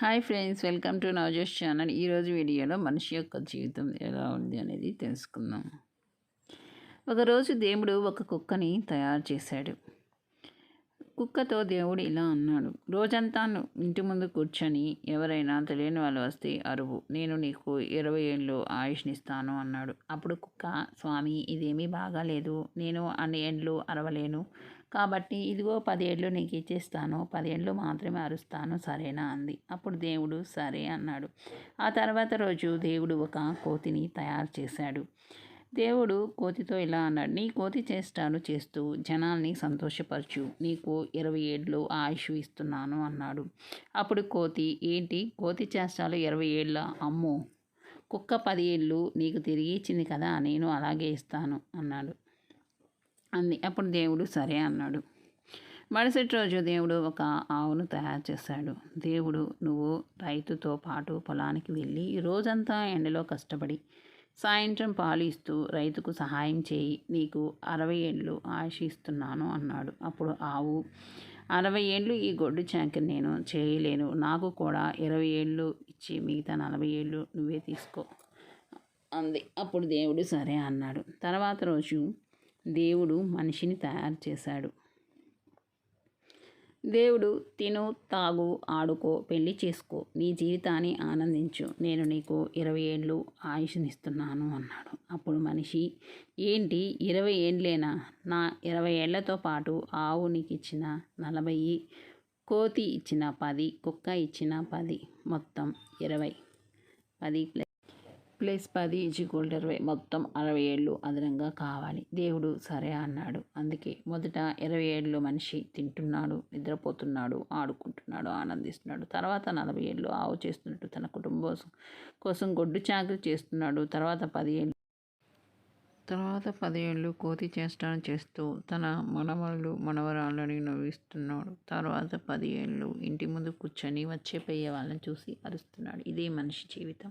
Hi friends welcome to Navajosh channel. ఈరోజు వీడియోలో మనిషి యొక్క జీవితం ఎలా ఉంది అనేది తెలుసుకుందాం. ఒకరోజు దేవుడు ఒక కుక్కని తయారు చేశాడు. కుక్కతో దేవుడు ఇలా అన్నాడు రోజంతా ఇంటి ముందు కూర్చొని ఎవరైనా తెలియని వాళ్ళు వస్తే అరువు. నేను నీకు ఇరవై ఏళ్ళు ఆయుష్నిస్తాను అన్నాడు. అప్పుడు కుక్క స్వామి ఇదేమీ బాగాలేదు. నేను అన్ని ఏళ్ళు అరవలేను. కాబట్టి ఇదిగో పదేళ్ళు నీకు ఇచ్చేస్తాను పదేళ్ళు మాత్రమే అరుస్తాను సరేనా అంది. అప్పుడు దేవుడు సరే అన్నాడు. ఆ తర్వాత రోజు దేవుడు ఒక కోతిని తయారు చేశాడు. దేవుడు కోతితో ఇలా అన్నాడు నీ కోతి చేష్టాలు చేస్తూ జనాల్ని సంతోషపరచు నీకు ఇరవై ఏళ్ళు ఆయుష్ ఇస్తున్నాను అన్నాడు. అప్పుడు కోతి ఏంటి? కోతి చేష్టాలు ఇరవై ఏళ్ళ? అమ్ము! కుక్క పది ఏళ్ళు నీకు తిరిగి ఇచ్చింది కదా నేను అలాగే ఇస్తాను అన్నాడు. అంది. అప్పుడు దేవుడు సరే అన్నాడు. మరుసటి రోజు దేవుడు ఒక ఆవును తయారు చేశాడు. దేవుడు నువ్వు రైతుతో పాటు పొలానికి వెళ్ళి రోజంతా ఎండలో కష్టపడి సాయంత్రం పాలు ఇస్తూ రైతుకు సహాయం చేయి. నీకు అరవై ఏళ్ళు ఆశిస్తున్నాను అన్నాడు. అప్పుడు ఆవు అరవై ఏళ్ళు ఈ గొడ్డు చాకరి నేను చేయలేను. నాకు కూడా ఇరవై ఏళ్ళు ఇచ్చి మిగతా నలభై ఏళ్ళు నువ్వే తీసుకో అంది. అప్పుడు దేవుడు సరే అన్నాడు. తర్వాత రోజు దేవుడు మనిషిని తయారు చేశాడు. దేవుడు తిను తాగు ఆడుకో పెళ్ళి చేసుకో నీ జీవితాన్ని ఆనందించు నేను నీకు ఇరవై ఏళ్ళు ఆయుష్నిస్తున్నాను అన్నాడు. అప్పుడు మనిషి ఏంటి ఇరవై ఏండ్లేనా? నా ఇరవై ఏళ్ళతో పాటు ఆవు నీకు ఇచ్చిన నలభై కోతి ఇచ్చిన పది కుక్క ఇచ్చిన పది మొత్తం ఇరవై. పది ప్లస్ పది ఈజ్ఈక్వల్ ఇరవై. మొత్తం అరవై ఏళ్ళు అదనంగా కావాలి. దేవుడు సరే అన్నాడు. అందుకే మొదట ఇరవై ఏళ్ళు మనిషి తింటున్నాడు నిద్రపోతున్నాడు ఆడుకుంటున్నాడు ఆనందిస్తున్నాడు. తర్వాత నలభై ఏళ్ళు ఆవు చేస్తున్నట్టు తన కుటుంబం కోసం గొడ్డు చాకరీ చేస్తున్నాడు. తర్వాత పది ఏళ్ళు తర్వాత పదేళ్ళు కోతి చేష్టాను చేస్తూ తన మనవళ్ళు మనవరాళ్ళని నవ్విస్తున్నాడు. తర్వాత పది ఏళ్ళు ఇంటి ముందు కూర్చొని వచ్చే పోయే వాళ్ళని చూసి అరుస్తున్నాడు. ఇదే మనిషి జీవితం.